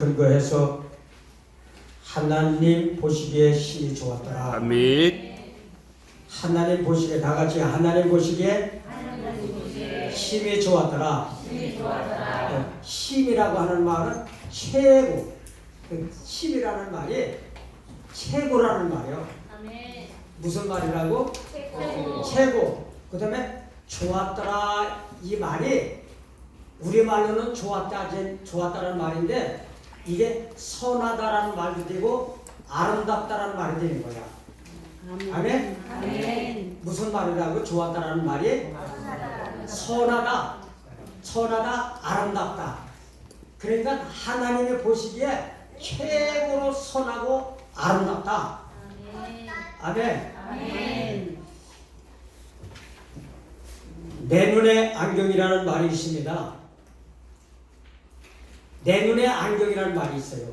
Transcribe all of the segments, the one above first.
근거해서 하나님 보시기에 신이 좋았더라. 아멘. 하나님 보시기에 다 같이 하나님 보시기에 힘이 좋았더라. 네, 힘이라고 하는 말은 최고. 그 힘이라는 말이 최고라는 말이요. 무슨 말이라고? 최고. 최고. 그다음에 좋았더라 이 말이 우리 말로는 좋았다 좋았다는 말인데 이게 선하다라는 말도 되고 아름답다라는 말이 되는 거야. 아멘. 아멘. 무슨 말이라고 좋았다라는 말이 선하다, 선하다, 아름답다. 그러니까 하나님이 보시기에 최고로 선하고 아름답다. 아멘. 아멘. 아멘. 내 눈에 안경이라는 말이 있습니다. 내 눈에 안경이라는 말이 있어요.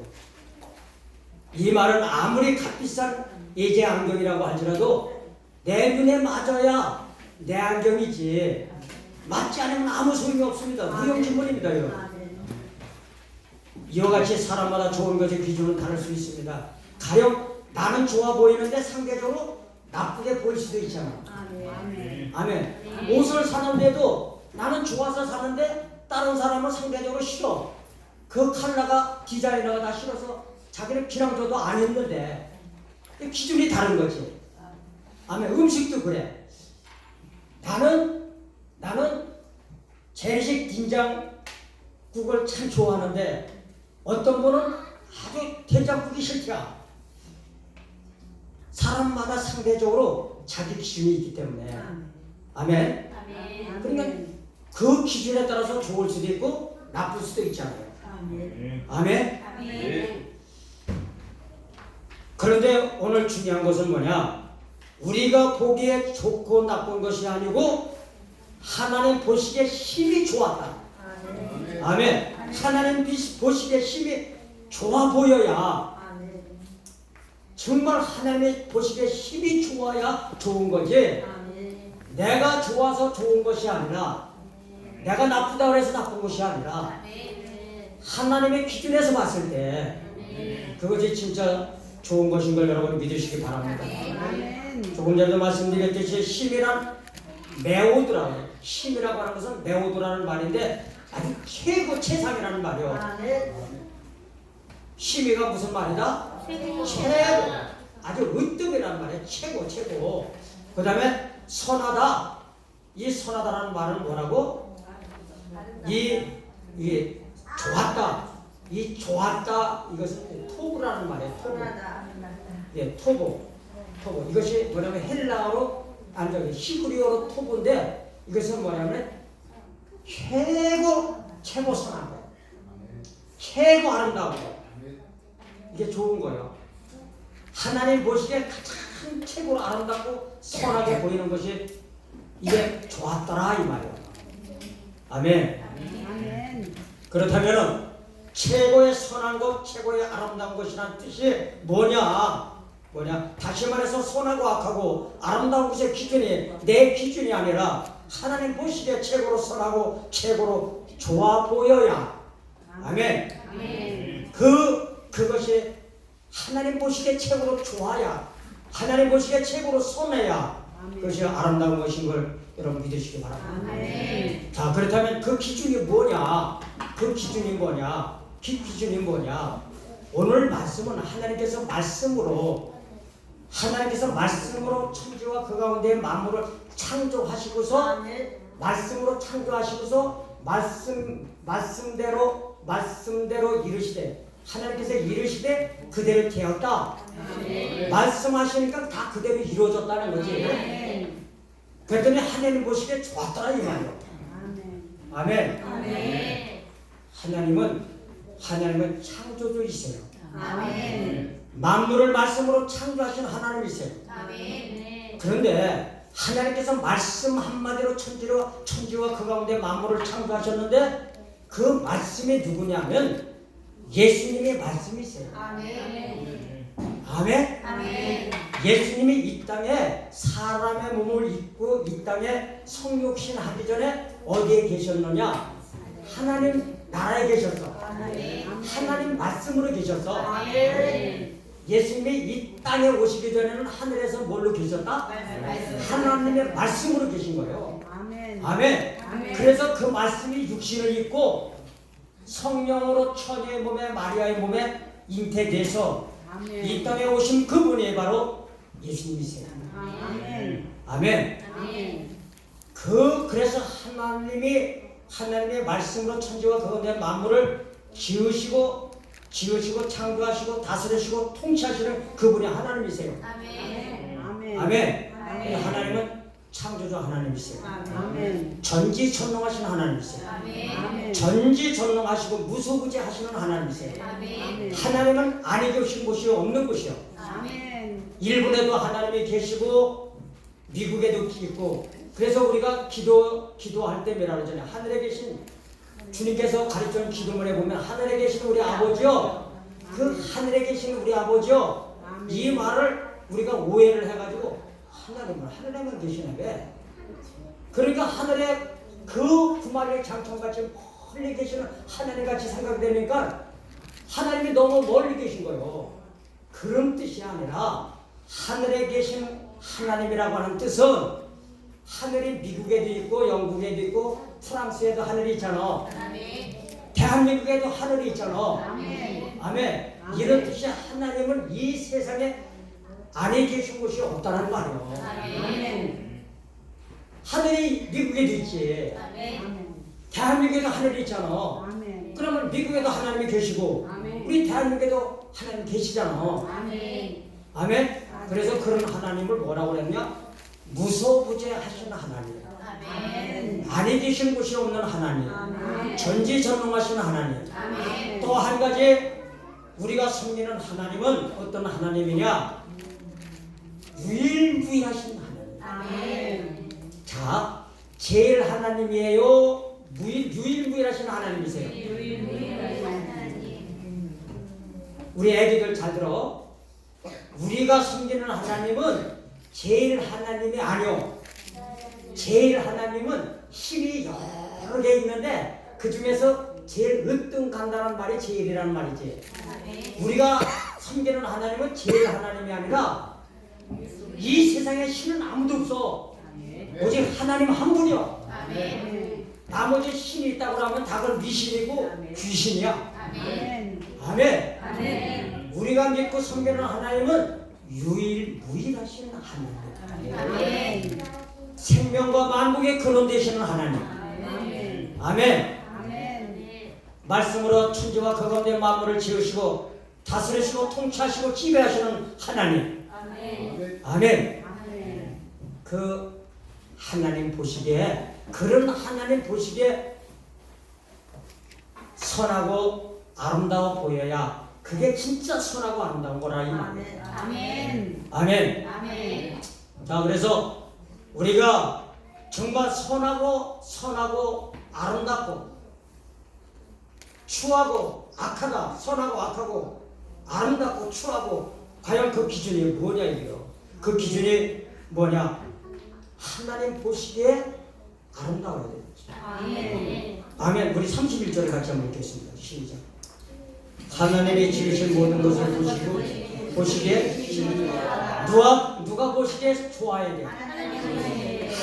이 말은 아무리 값비싼 예제 안경이라고 할지라도 내 눈에 맞아야 내 안경이지 맞지 않으면 아무 소용이 없습니다. 무용지물입니다. 이거. 이와 같이 사람마다 좋은 것의 기준은 다를 수 있습니다. 가령 나는 좋아 보이는데 상대적으로 나쁘게 보일 수도 있잖아. 아멘. 아멘. 옷을 사는데도 나는 좋아서 사는데 다른 사람은 상대적으로 싫어. 그 컬러가 디자이너가 다 싫어서 자기는 줘도 안 입는데 이 기준이 다른 거지. 아멘. 음식도 그래. 나는 나는 재래식 된장국을 참 좋아하는데 어떤 분은 아주 된장국이 싫다. 사람마다 상대적으로 자기 기준이 있기 때문에 아멘. 아멘. 그러니까 그 기준에 따라서 좋을 수도 있고 나쁠 수도 있잖아요. 아멘. 그런데 오늘 중요한 것은 뭐냐? 우리가 보기에 좋고 나쁜 것이 아니고 하나님 보시기에 힘이 좋았다. 아멘. 하나님 비- 보시기에 힘이 좋아 보여야 정말 하나님이 보시기에 힘이 좋아야 좋은 거지. 내가 좋아서 좋은 것이 아니라 내가 나쁘다고 해서 나쁜 것이 아니라 아멘. 하나님의 기준에서 봤을 때 그것이 진짜 좋은 것인 걸 여러분 믿으시기 바랍니다. 조금 전에도 말씀드렸듯이 힘이란 매오드라고 힘이라고 하는 것은 매오드라는 말인데 아주 최고 최상이라는 말이요. 힘이가 무슨 말이다? 최고. 최고 아주 으뜸이라는 말이에요 최고 최고 그 다음에 선하다 이 선하다라는 말은 뭐라고 이, 이 좋았다. 이 좋았다 이것은 토브라는 말이에요 토브. 예 토브. 토브. 이것이 뭐냐면 헬라어로 저기 히브리어로 토브인데 이것은 뭐냐면 최고 최고 선한 거 최고 아름다운 거 이게 좋은 거예요. 하나님 보시기에 가장 최고로 아름답고 선하게 보이는 것이 이게 좋았더라 이 말이에요. 아멘. 그렇다면은 최고의 선한 것, 최고의 아름다운 것이란 뜻이 뭐냐? 뭐냐? 다시 말해서 선하고 악하고 아름다운 것의 기준이 내 기준이 아니라 하나님 보시기에 최고로 선하고 최고로 좋아 보여야. 아멘. 아멘. 그 그것이 하나님 보시기에 최고로 좋아야 하나님 보시기에 최고로 선해야 그것이 아름다운 것인 걸 여러분 믿으시기 바랍니다. 아멘. 자 그렇다면 그 기준이 뭐냐? 그 기준이 뭐냐? 그 기준이 뭐냐? 오늘 말씀은 하나님께서 말씀으로 하나님께서 말씀으로 천지와 그 가운데 만물을 창조하시고서 말씀으로 창조하시고서 말씀 말씀대로 말씀대로 이르시되 하나님께서 이르시되 그대로 되었다. 말씀하시니까 다 그대로 이루어졌다는 거지. 아멘. 그랬더니 하나님 보시기에 좋았더라 이 말이야. 아멘. 아멘. 하나님은 하나님은 창조주이세요. 아멘. 만물을 말씀으로 창조하신 하나님이세요. 아멘. 그런데 하나님께서 말씀 한마디로 천지로 천지와 그 가운데 만물을 창조하셨는데 그 말씀이 누구냐면 예수님의 말씀이세요. 아멘. 아멘. 아멘. 예수님이 이 땅에 사람의 몸을 입고 이 땅에 성육신 하기 전에 어디에 계셨느냐? 하나님 나라에 계셨어. 하나님 말씀으로 계셔서 아멘. 예수님이 이 땅에 오시기 전에는 하늘에서 뭘로 계셨다? 하나님의 말씀으로 계신 거예요. 아멘. 그래서 그 말씀이 육신을 입고 성령으로 처녀의 몸에 마리아의 몸에 잉태돼서. 이 땅에 오신 그분이 바로 예수님이세요. 아멘. 아멘. 아멘. 그 그래서 하나님이 하나님의 말씀으로 천지와 그가운데 만물을 지으시고 지으시고 창조하시고 다스리시고 통치하시는 그분이 하나님이세요. 아멘. 아멘. 아멘. 아멘. 하나님은 창조주 하나님이세요. 아멘. 전지전능하신 하나님이세요. 아멘. 전지전능하시고 무소부지 하시는 하나님이세요. 아멘. 하나님은 아니 계신 곳이 없는 곳이요. 아멘. 일본에도 하나님이 계시고 미국에도 있고 그래서 우리가 기도 기도할 때 뭐라 그러잖아요. 하늘에 계신 주님께서 가르쳐준 기도문에 보면 하늘에 계신 우리 아버지요. 그 하늘에 계신 우리 아버지요. 이 말을 우리가 오해를 해가지고 하나님은 하늘에만 계시네 왜? 그러니까 하늘에 그 구마리 장천같이 멀리 계시는 하나님 같이 생각되니까 하나님이 너무 멀리 계신 거예요. 그런 뜻이 아니라 하늘에 계신 하나님이라고 하는 뜻은 하늘이 미국에도 있고 영국에도 있고 프랑스에도 하늘이 있잖아. 아멘. 대한민국에도 하늘이 있잖아. 아멘. 아멘. 이런 뜻이 하나님은 이 세상에 안에 계신 곳이 없다는 말이에요. 아멘. 하늘이 미국에도 있지. 아멘. 아멘. 대한민국에도 하늘이 있잖아. 아멘. 그러면 미국에도 하나님이 계시고 아멘. 우리 대한민국에도 하나님 계시잖아. 아멘. 아멘. 그래서 그런 하나님을 뭐라고 그랬냐? 무소부재하신 하나님. 아멘. 안에 계신 곳이 없는 하나님. 아멘. 전지전능하신 하나님. 아멘. 또 한 가지 우리가 섬기는 하나님은 어떤 하나님이냐? 유일무이하신 하나님. 아멘. 자, 제일 하나님이에요. 무일 유일무이하신 하나님이세요. 하나님. 우리 애기들 잘 들어. 우리가 섬기는 하나님은 제일 하나님이 아니요. 제일 하나님은 힘이 여러 개 있는데 그 중에서 제일 으뜸 간다는 말이 제일이라는 말이지. 우리가 섬기는 하나님은 제일 하나님이 아니라 이 세상에 신은 아무도 없어. 오직 하나님 한 분이요. 나머지 신이 있다고 하면 다 그건 미신이고 귀신이야. 아멘. 아멘. 우리가 믿고 섬기는 하나님은 유일무이하신 하나님. 아멘. 생명과 만국의 근원 되시는 하나님. 아멘. 아멘. 아멘. 말씀으로 천지와 그 가운데 만물을 지으시고 다스리시고 통치하시고 지배하시는 하나님. 아멘. 아멘. 아멘. 그 하나님 보시기에 그런 하나님 보시기에 선하고 아름다워 보여야 그게 진짜 선하고 아름다운 거라 이 말이에요. 아멘. 아멘. 아멘. 자 그래서 우리가 정말 선하고 선하고 아름답고 추하고 악하다 선하고 악하고 아름답고 추하고 과연 그 기준이 뭐냐 이게요 그 기준이 뭐냐 하나님 보시기에 아름다워야 돼요 아멘. 아멘 우리 31절을 같이 한번 읽겠습니다 시작 하나님이 지으신 모든 것을 보시고 보시기에 누가 누가 보시기에 좋아야 돼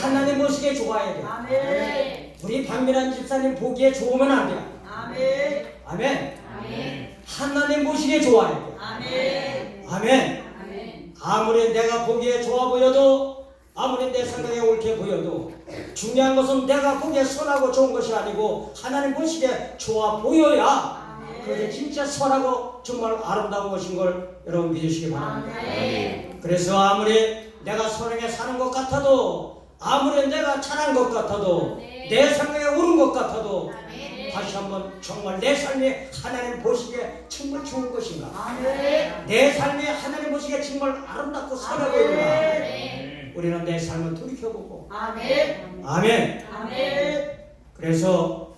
하나님 보시기에 좋아야 돼 아멘. 우리 박민환 집사님 보기에 좋으면 안 돼요 아멘. 아멘 아멘. 하나님 보시기에 좋아야 돼 아멘. 아멘 아멘. 아무리 내가 보기에 좋아 보여도 아무리 내 생각에 옳게 보여도 중요한 것은 내가 보기에 선하고 좋은 것이 아니고 하나님 보시기에 좋아 보여야 그게 진짜 선하고 정말 아름다운 것인 걸 여러분 믿으시기 바랍니다. 아멘. 그래서 아무리 내가 선하게 사는 것 같아도 아무리 내가 잘한 것 같아도 내 생각에 옳은 것 같아도 아멘. 다시 한번 정말 내 삶이 하나님 보시기에 정말 좋은 것인가 아멘. 내 삶이 하나님 보시기에 정말 아름답고 보이구나 아멘. 우리는 내 삶을 돌이켜보고 아멘. 아멘 아멘. 그래서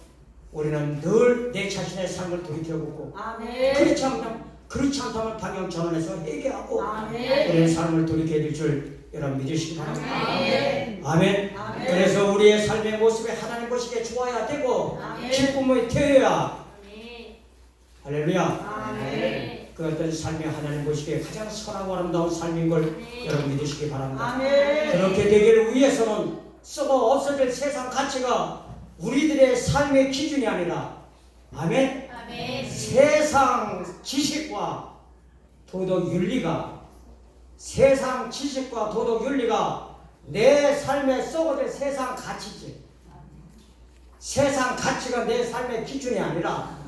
우리는 늘 내 자신의 삶을 돌이켜보고 아멘. 그렇지 않으면 그렇지 않다면 방향 전환해서 회개하고 아멘. 우리의 삶을 돌이켜야 될 줄 여러분 믿으시기 바랍니다 아멘. 아멘 아멘. 그래서 우리의 삶의 모습이 하나님 보시기에 좋아야 되고 아멘. 기쁨이 되어야 아멘. 할렐루야. 아멘. 그 어떤 삶이 하나님 보시기에 가장 선하고 아름다운 삶인 걸 여러분 믿으시기 바랍니다. 아멘. 그렇게 되기를 위해서는 썩어 없어질 세상 가치가 우리들의 삶의 기준이 아니라 아멘. 아멘. 세상 지식과 도덕 윤리가 세상 지식과 도덕 윤리가 내 삶에 썩어질 세상 가치지. 세상 가치가 내 삶의 기준이 아니라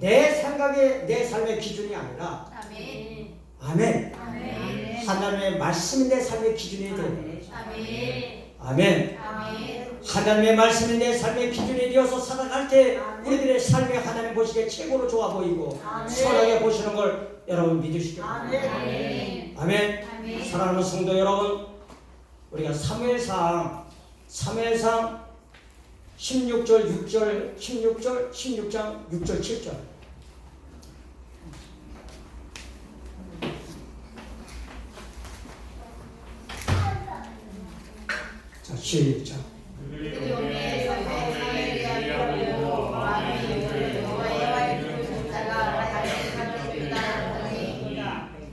내 생각이 내 삶의 기준이 아니라 아멘. 아멘. 아멘. 하나님의 말씀이 내 삶의 기준이 되는 아멘. 아멘. 아멘. 하나님의 말씀이 내 삶의 기준이 되어서 살아갈 때 우리들의 삶이 하나님 보시기에 최고로 좋아 보이고. 선하게 보시는 걸 여러분 믿으시기 바랍니다. 아멘. 아멘. 아멘. 사랑하는 성도 여러분, 우리가 3회상 3회상 16절, 6절, 16절, 16장, 6절, 7절. 자, 시작. 그들이 오매 성경에 이야기하고 마음이 이르되 여호와의 이름을 자가 다시 하셨습니다.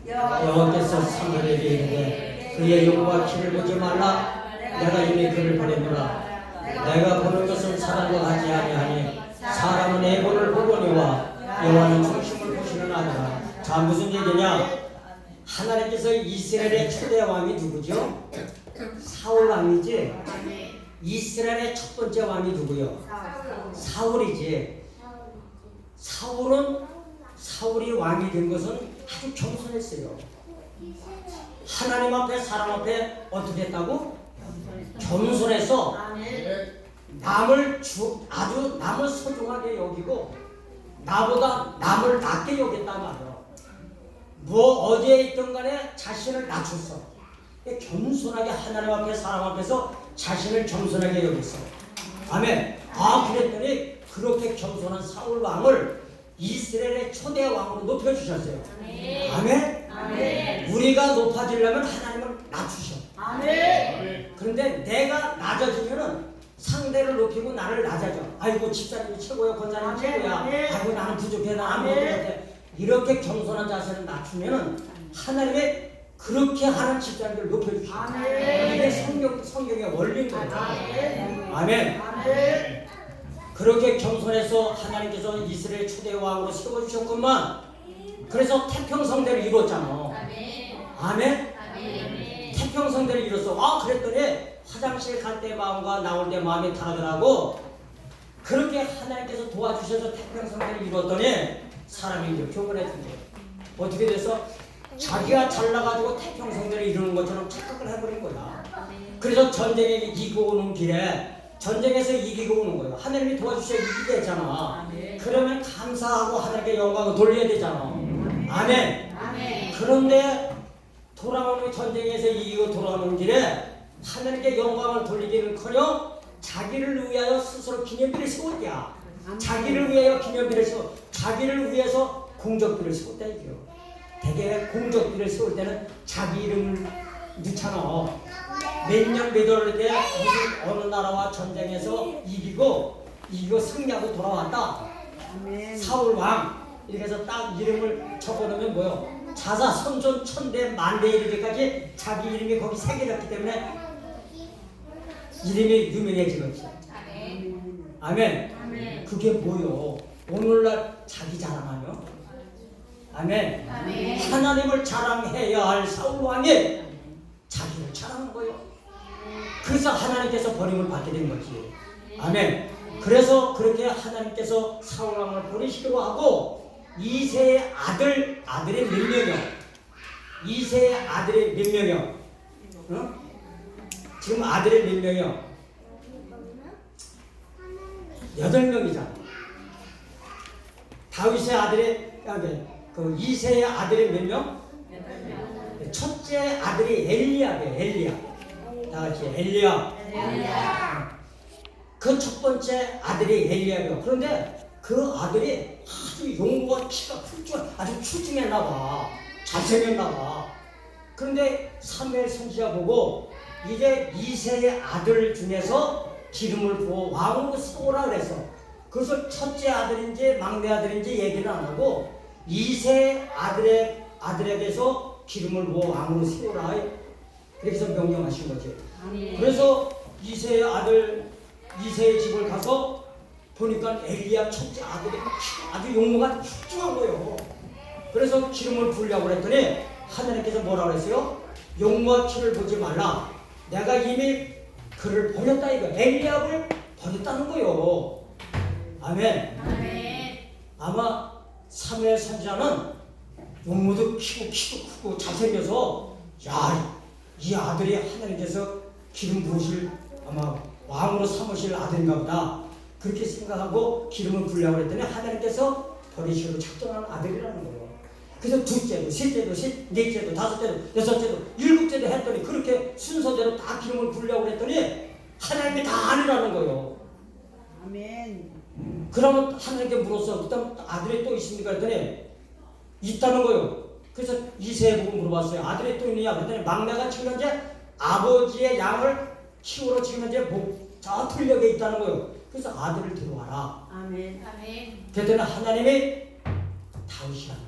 여호와께서 사무엘에게 이르되 그의 영과 키를 보지 말라 내가 이미 그를 보내노라 내가 보는 것은 사람과 하지 아니하니 사람은 애본을 보거니와 여호와는 중심을 보시는 아니라 자 무슨 얘기냐 하나님께서 이스라엘의 초대 왕이 누구죠? 사울 왕이지 이스라엘의 첫 번째 왕이 누구요? 사울이지 사울은 사울이 왕이 된 것은 아주 겸손했어요. 하나님 앞에 사람 앞에 어떻게 했다고? 겸손해서 남을 주, 아주 남을 소중하게 여기고 나보다 남을 낮게 여겼단 말이야. 뭐 어디에 있든 간에 자신을 낮췄어. 겸손하게 하나님 앞에 사람 앞에서 자신을 겸손하게 여겼어. 아멘. 아 그랬더니 그렇게 겸손한 사울 왕을 이스라엘의 초대 왕으로 높여주셨어요. 아멘. 아멘. 우리가 높아지려면 하나님을 낮추셔. 아멘. 그런데 내가 낮아지면은 상대를 높이고 나를 낮아져. 아이고 집사님이 최고야, 권사님이 아멘, 최고야. 아멘. 아이고 나는 부족해, 아멘. 아무것도 못해. 이렇게 겸손한 자세를 낮추면은 하나님의 그렇게 하는 집사님들 높여주셔. 아멘. 이게 성경 성경의 원리인 거예요. 아멘. 아멘. 아멘. 그렇게 겸손해서 하나님께서 이스라엘 초대 왕으로 세워주셨구만. 그래서 태평성대를 이뤘잖아. 아멘. 아멘. 아멘. 태평성대를 이뤘어. 아 그랬더니 화장실 갈 때 마음과 나올 때 마음이 다르더라고. 그렇게 하나님께서 도와주셔서 태평성대를 이뤘더니 사람이 이제 교훈해준 거예요. 어떻게 돼서 자기가 잘나가지고 태평성대를 이루는 것처럼 착각을 해버린 거야. 그래서 전쟁에 이기고 오는 길에 전쟁에서 이기고 오는 거예요. 하나님이 도와주셔야 이기게 했잖아. 그러면 감사하고 하나님께 영광을 돌려야 되잖아. 아멘. 아멘. 그런데 돌아오는 전쟁에서 이기고 돌아오는 길에 하나님께 영광을 돌리기는커녕 자기를 위하여 스스로 기념비를 세웠냐 자기를 위하여 기념비를 세워 자기를 위해서 공적비를 세웠다 이게요 대개 공적비를 세울 때는 자기 이름을 넣잖아 몇년 몇월 때 무슨 어느 나라와 전쟁에서 이기고 이기고 승리하고 돌아왔다. 사울 왕 이렇게 해서 딱 이름을 적어놓으면 뭐요? 자사 선존 천대 만대 이르기까지 자기 이름이 거기 새겨졌기 때문에 이름이 유명해지겠지. 아멘. 아멘. 아멘. 그게 뭐요? 오늘날 자기 자랑하며? 아멘. 아멘. 하나님을 자랑해야 할 사울 왕이 자기를 자랑한 거예요. 그래서 하나님께서 버림을 받게 된 거지. 아멘. 그래서 그렇게 하나님께서 사울 왕을 버리시기로 하고 이세의 아들 아들이 몇 명이요? 이세의 아들이 몇 명이요? 어? 지금 아들이 몇 명이요? 여덟 명이잖아. 다윗의 아들이 아니, 그 이세의 아들이 몇 명? 첫째 아들이 엘리야예요. 엘리야. 다 같이 엘리야. 그 첫 번째 아들이 엘리야예요. 그런데 그 아들이 아주 용모가 키가 훌쩍 아주 출중했나 봐. 잘생겼나 봐. 그런데 사무엘 선지자 보고 이제 이세의 아들 중에서 기름을 부어 왕으로 세우라 그래서 그것을 첫째 아들인지 막내 아들인지 얘기를 안 하고 이세 아들의 아들에게서 기름을 부어 왕으로 세우라 그래서 명령하신 거지. 그래서 이세의 아들 이세의 집을 가서 보니까 엘리야 첫째 아들이 아주 용모가 훌륭한 거예요. 그래서 기름을 부으려고 그랬더니 하나님께서 뭐라 그랬어요? 용모와 키를 보지 말라. 내가 이미 그를 버렸다 이거. 엘리압을 버렸다는 거예요. 아멘. 아멘. 아마 사무엘 선지자는 용모도 키고 키도 크고 잘생겨서 야 이 아들이 하나님께서 기름 부으실 아마 왕으로 삼으실 아들인가 보다 그렇게 생각하고 기름을 부으려고 했더니 하나님께서 버리시고 작정한 아들이라는 거예요. 그래서 둘째도 셋째도 셋, 넷째도 다섯째도 여섯째도 일곱째도 했더니 그렇게 순서대로 다 기름을 부으려고 했더니 하나님이 다 아니라는 거예요. 아멘. 그러면 하나님께 물었어. 그다음 아들이 또 있습니까? 그랬더니 있다는 거예요. 그래서 이세에 보고 물어봤어요. 아들이 또 있느냐? 그랬더니 막내가 지금 현재 아버지의 양을 키우러 지금 현재 목저 틀력에 있다는 거예요. 그래서 아들을 데려와라. 아멘. 아멘. 그랬더니 하나님이 다윗이라는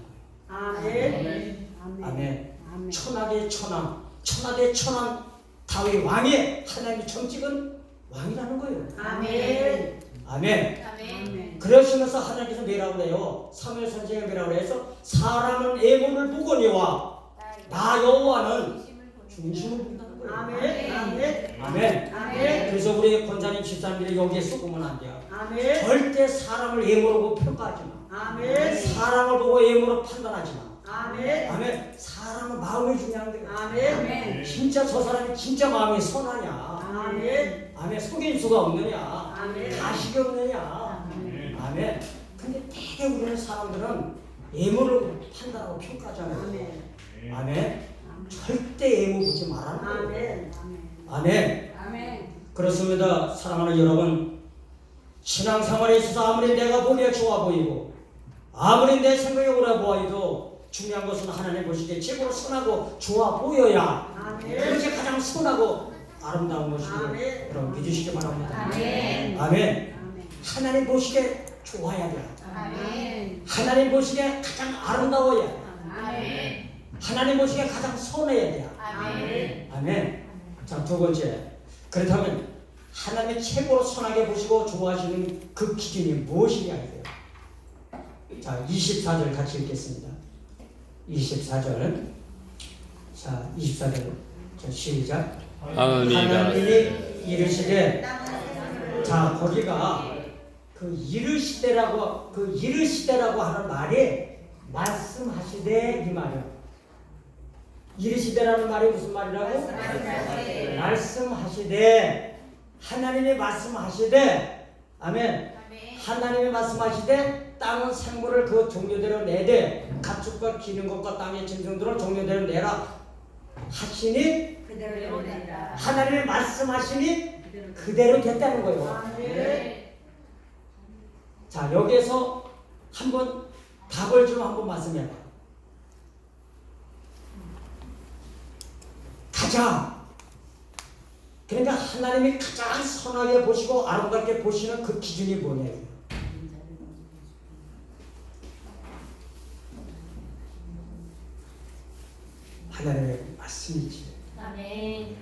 거예요. 아멘. 아멘. 아멘. 천하대 천왕, 천하대 천왕 다윗 왕의 하나님의 정직은 왕이라는 거예요. 아멘. 아멘. 아멘. 아멘. 그러시면서 하나님께서 뭐라고 그래요? 사무엘 선생이 뭐라고 그래서 사람은 애물을 보거니와 나 여호와는 중심을 거예요. 아멘. 아멘. 아멘. 아멘. 그래서 우리 권사님 집사님들이 여기에 쏘으면 안 돼요. 아멘. 절대 사람을 예모로 평가하지 마. 아멘. 사람을 보고 예모로 판단하지 마. 아멘. 아멘. 사람은 마음이 중요한 거예요. 아멘. 진짜 저 사람이 진짜 마음이 선하냐? 아멘. 아멘. 속일 수가 없느냐? 아멘. 가식이 없느냐? 아멘. 아멘. 근데 되게 우리는 사람들은 예모를 판단하고 평가하잖아요. 아멘. 아멘. 절대 예모 보지 말라는 거예요. 아멘. 아멘. 아멘. 그렇습니다. 사랑하는 여러분. 신앙생활에 있어서 아무리 내가 보기에 좋아 보이고 아무리 내 생각에 오래 보아도 중요한 것은 하나님 보시기에 최고로 선하고 좋아 보여야. 그것이 가장 선하고 아름다운 것이고. 여러분 믿으시기 바랍니다. 아멘. 아멘. 아멘. 하나님 보시기에 좋아야 돼요. 아멘. 하나님 보시기에 가장 아름다워야 돼요. 아멘. 하나님 보시기에 가장 선해야 돼요. 아멘. 아멘. 자, 두 번째. 그렇다면 하나님의 최고로 선하게 보시고 좋아하시는 그 기준이 무엇이냐 이거예요. 자, 24절 같이 읽겠습니다. 24절. 자, 24절. 자, 시작. 하나님이 이르시되 자, 거기가 그 이르시되라고 그 이르시되라고 하는 말이 말씀하시되 이 말이요. 이르시되라는 말이 무슨 말이라고? 말씀하시되. 하나님이 말씀하시되. 아멘. 하나님이 말씀하시되 땅은 생물을 그 종류대로 내되 가축과 기는 것과 땅의 짐승들을 종류대로 내라 하시니 그대로 된다. 하나님이 말씀하시니 그대로 됐다는 거예요. 아멘. 자 여기에서 한번 답을 좀 한번 말씀해 봐 가장 그러니까 하나님이 가장 선하게 보시고 아름답게 보시는 그 기준이 뭐냐고요 하나님의 말씀이지 아멘.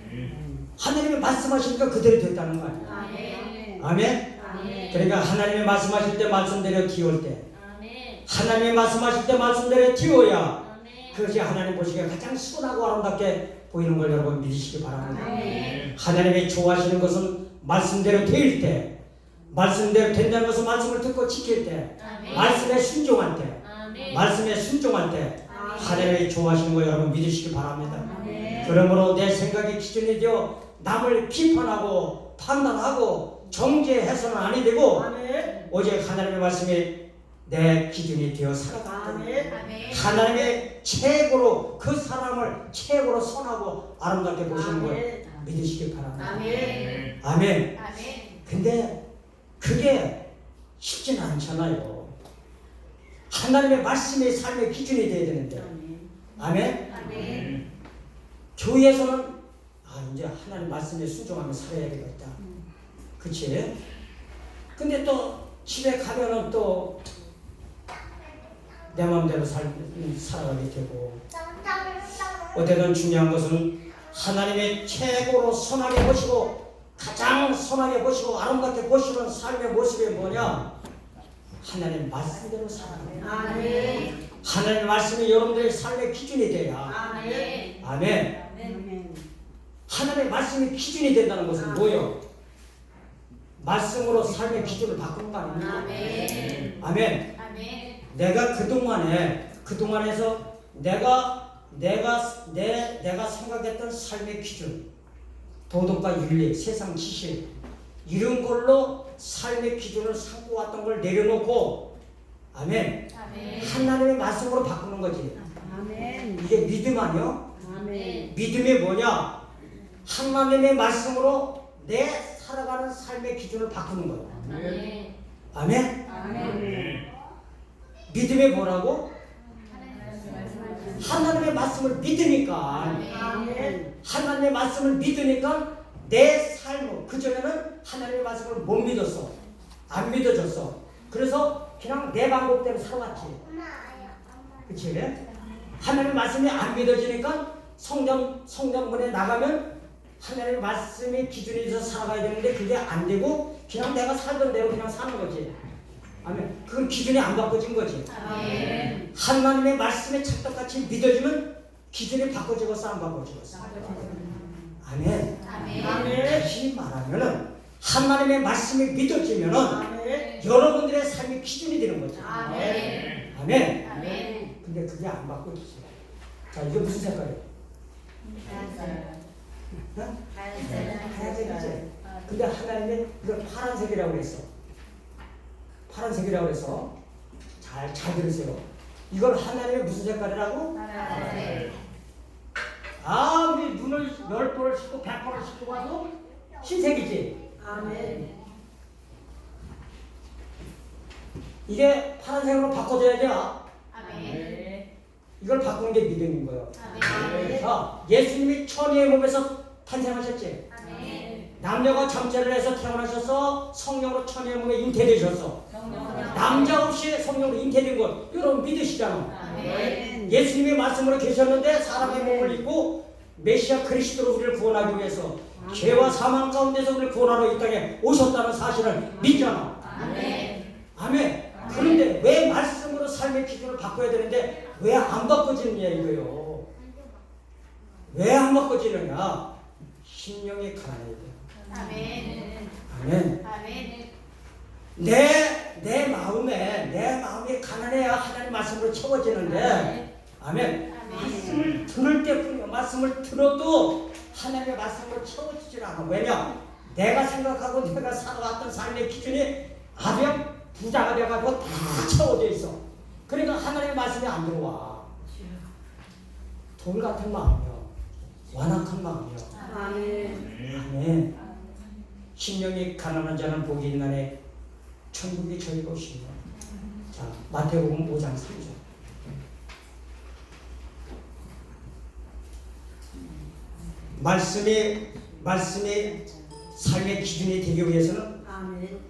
하나님이 말씀하시니까 그대로 됐다는 거 아니야 아멘. 아멘 아멘. 그러니까 하나님이 말씀하실 때 말씀대로 기울 때 아멘. 하나님이 말씀하실 때 말씀대로 기워야. 그것이 하나님 보시기에 가장 순하고 아름답게 보이는 걸 여러분 믿으시기 바랍니다. 아멘. 하나님이 좋아하시는 것은 말씀대로 될 때, 말씀대로 된다는 것은 말씀을 듣고 지킬 때, 아멘. 말씀에 순종할 때, 아멘. 말씀에 순종할 때, 하나님이 좋아하시는 거 여러분 믿으시기 바랍니다. 아멘. 그러므로 내 생각이 기준이 되어 남을 비판하고 판단하고 정죄해서는 아니 되고 아멘. 오직 하나님의 말씀이 내 기준이 되어 아멘. 아멘. 하나님의 최고로 그 사람을 최고로 선하고 아름답게 보시는 걸 아멘. 믿으시기 바랍니다. 아멘. 아멘. 아멘. 근데 그게 쉽지는 않잖아요. 하나님의 말씀이 삶의 기준이 되어야 되는데. 아멘. 아멘. 교회에서는 아 이제 하나님 말씀에 순종하며 살아야 되겠다. 그치? 근데 또 집에 가면은 또 내 마음대로 살, 살아가게 되고 어쨌든 중요한 것은 하나님의 최고로 선하게 보시고 가장 선하게 보시고 아름답게 보시는 삶의 모습이 뭐냐 하나님 말씀대로 살아가는 거예요. 아멘. 하나님의 말씀이 여러분들의 삶의 기준이 돼야 아멘. 아멘 아멘. 하나님의 말씀이 기준이 된다는 것은 뭐예요? 말씀으로 삶의 기준을 바꾸는 거 아닙니까? 아멘. 아멘. 아멘. 내가 그동안에 그동안에서 내가 내가 내 내가 생각했던 삶의 기준 도덕과 윤리, 세상 지식 이런 걸로 삶의 기준을 삼고 왔던 걸 내려놓고 아멘. 아멘. 하나님의 말씀으로 바꾸는 거지. 아멘. 이게 믿음 아니요? 아멘. 믿음이 뭐냐? 하나님의 말씀으로 내 살아가는 삶의 기준을 바꾸는 거야. 아멘. 아멘. 아멘. 믿음이 뭐라고? 하나님의 말씀을 믿으니까. 하나님의 말씀을 믿으니까 내 삶을 그전에는 하나님의 말씀을 못 믿었어. 안 믿어졌어. 그래서 그냥 내 방법대로 살아왔지. 그치? 하나님의 말씀이 안 믿어지니까 성경, 성경문에 나가면 하나님의 말씀이 기준이 돼서 살아가야 되는데 그게 안 되고 그냥 내가 살던 대로 그냥 사는 거지. 아멘. 그건 기준이 안 바꿔진 거지. 아멘. 하나님의 말씀에 찰떡같이 믿어지면 기준이 바꿔지겠어 안 바꿔지겠어? 아멘. 아멘. 아멘. 다시 말하면은 하나님의 말씀이 믿어지면은 아멘. 여러분들의 삶이 기준이 되는 거죠. 아멘. 아멘. 아멘. 근데 그게 안 바꿔지죠. 자 이게 무슨 색깔이에요? 어? 하얀색이지. 근데 하나님이 이걸 파란색이라고 그랬어. 파란색이라고 그래서 잘, 잘 들으세요. 이걸 하나님의 무슨 색깔이라고? 아, 우리 눈을 열 번을 씻고 백 번을 씻고 가도 흰색이지. 아멘. 이게 파란색으로 바꿔줘야 돼. 아멘. 이걸 바꾸는 게 믿음인 거예요. 아멘. 자, 예수님이 천의의 몸에서 탄생하셨지. 아멘. 남녀가 잠자를 해서 태어나셔서 성령으로 천의의 몸에 잉태되셨어. 남자 없이 성령으로 잉태된 것 여러분 믿으시잖아. 아멘. 예수님이 말씀으로 계셨는데 사람의 몸을 입고 메시아 그리스도로 우리를 구원하기 위해서 죄와 사망 가운데서 우리를 구원하러 이 땅에 오셨다는 사실을 믿잖아. 아멘. 아멘. 그런데 왜 말씀으로 삶의 기준을 바꿔야 되는데 왜 안 바꿔지느냐 이거요. 왜 안 바꿔지느냐? 심령이 가난해야 돼. 아멘. 아멘. 아멘. 내, 내 마음에, 내 마음이 가난해야 하나님 말씀으로 채워지는데, 아멘. 말씀을 들을 때뿐이야. 말씀을 들어도 하나님의 말씀으로 채워지질 않아. 왜냐? 내가 생각하고 내가 살아왔던 삶의 기준이 아병 부자가 돼가지고 다 채워져 있어. 그러니까 하나님의 말씀이 안 들어와. 돌 같은 마음이요. 완악한 마음이요. 아멘. 아멘. 심령이 가난한 자는 복이 있나니 천국이 저희 것이며. 자, 마태복음 5장 3절. 말씀이 말씀이 삶의 기준이 되기 위해서는 아멘.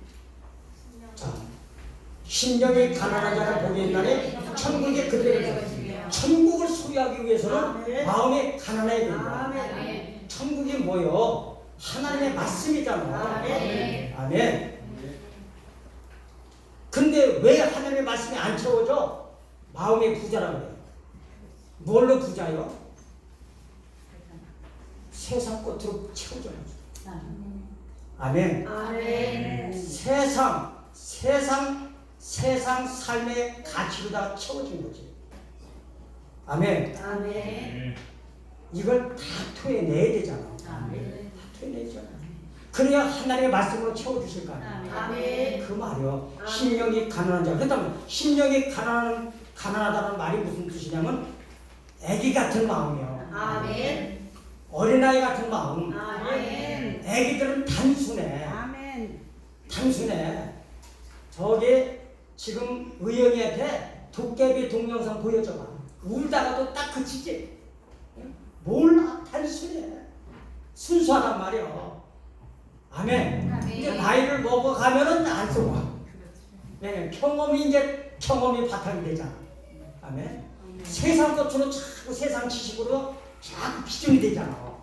자, 심령이 가난한 자는 복이 있나니 천국이 그들에게. 천국을 소유하기 위해서는. 마음이 가난해야 된다. 아멘. 천국이 뭐요? 하나님의 말씀이잖아. 아멘. 아멘. 근데 왜 하나님의 말씀이 안 채워져? 마음이 부자라고 그래요. 뭘로 부자요? 세상 것으로 채워져야죠. 아멘. 아멘. 세상, 세상, 세상 삶의 가치로 다 채워진 거지. 아멘. 아멘. 이걸 다 토해내야 되잖아. 아멘. 다 토해내잖아. 그래야 하나님의 말씀으로 채워주실 거 아니야. 아멘. 그 말이요. 아멘. 심령이 가난한 자. 그렇다면 심령이 가난 가난하다는 말이 무슨 뜻이냐면 아기 같은 마음이요. 아멘. 어린아이 같은 마음. 아멘. 아기들은 단순해. 아멘. 단순해. 저기 지금 의영이한테 도깨비 동영상 보여줘봐. 울다가도 딱 그치지. 몰라 단순해. 순수하단 말이야. 아멘. 아멘. 이제 나이를 먹어가면은 안 속아. 왜냐면 경험이 이제 경험이 바탕이 되잖아. 아멘. 세상 것으로 자꾸 세상 지식으로 자꾸 기준이 되잖아.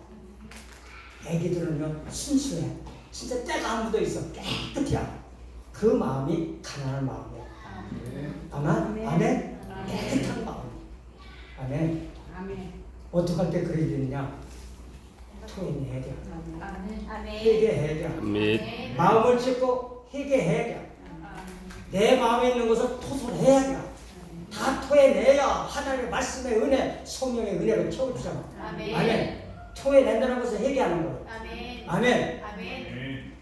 애기들은요 순수해. 진짜 때가 안 묻어 있어. 깨끗이야. 그 마음이 가난한 마음이야. 아멘. 아멘. 깨끗한 마음. 아멘. 아멘. 어떻게 할 때 그래야 되느냐? 돼. 아멘. 회개해야 돼. 아멘. 마음을 찢고 회개해야 돼. 내 마음에 있는 것을 토설해야 돼. 다 토해내야 하나님의 말씀의 은혜, 성령의 은혜로 채워주잖아. 아멘. 아멘. 토해낸다는 것을 회개하는 거예요. 아멘. 아멘. 아멘.